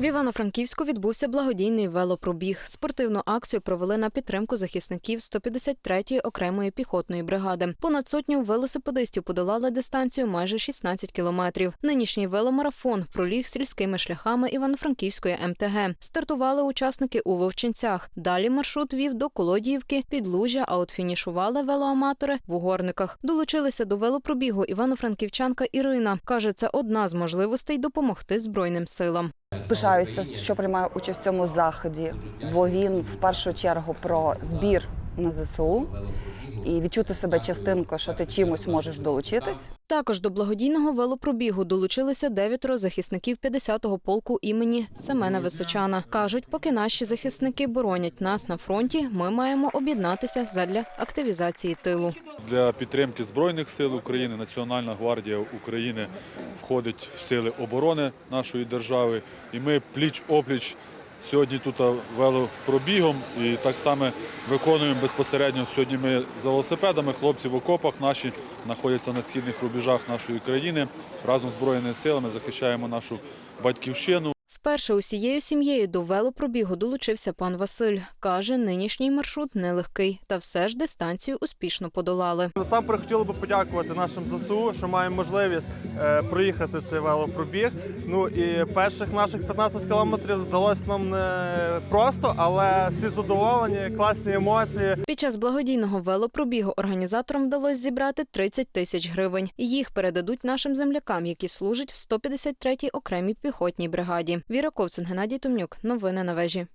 В Івано-Франківську відбувся благодійний велопробіг. Спортивну акцію провели на підтримку захисників 153-ї окремої піхотної бригади. Понад сотню велосипедистів подолали дистанцію майже 16 кілометрів. Нинішній веломарафон проліг сільськими шляхами Івано-Франківської МТГ. Стартували учасники у Вовчинцях. Далі маршрут вів до Колодіївки, Підлужжя, а от фінішували велоаматори в Угорниках. Долучилися до велопробігу івано-франківчанка Ірина. Каже, це одна з можливостей допомогти Збройним силам. Пишаюся, що приймаю участь в цьому заході, бо він в першу чергу про збір на ЗСУ і відчути себе частинкою, що ти чимось можеш долучитись. Також до благодійного велопробігу долучилися дев'ятеро захисників 50-го полку імені Семена Височана. кажуть, поки наші захисники боронять нас на фронті, ми маємо об'єднатися задля активізації тилу. Для підтримки Збройних сил України Національна гвардія України входить в сили оборони нашої держави. І ми пліч-опліч сьогодні тут велопробігом і так само виконуємо безпосередньо. Сьогодні ми за велосипедами, хлопці в окопах наші знаходяться на східних рубежах нашої країни. Разом з Збройними силами захищаємо нашу батьківщину. Вперше усією сім'єю до велопробігу долучився пан Василь. Каже, нинішній маршрут нелегкий, та все ж дистанцію успішно подолали. Насамперед хотіли би подякувати нашим ЗСУ, що маємо можливість е, проїхати цей велопробіг. Ну і перших наших 15 кілометрів вдалося нам не просто, але всі задоволені, класні емоції. Під час благодійного велопробігу організаторам вдалося зібрати 30 тисяч гривень. Їх передадуть нашим землякам, які служать в 153-й окремій піхотній бригаді. Віра Ковцин, Геннадій Томнюк. Новини на вежі.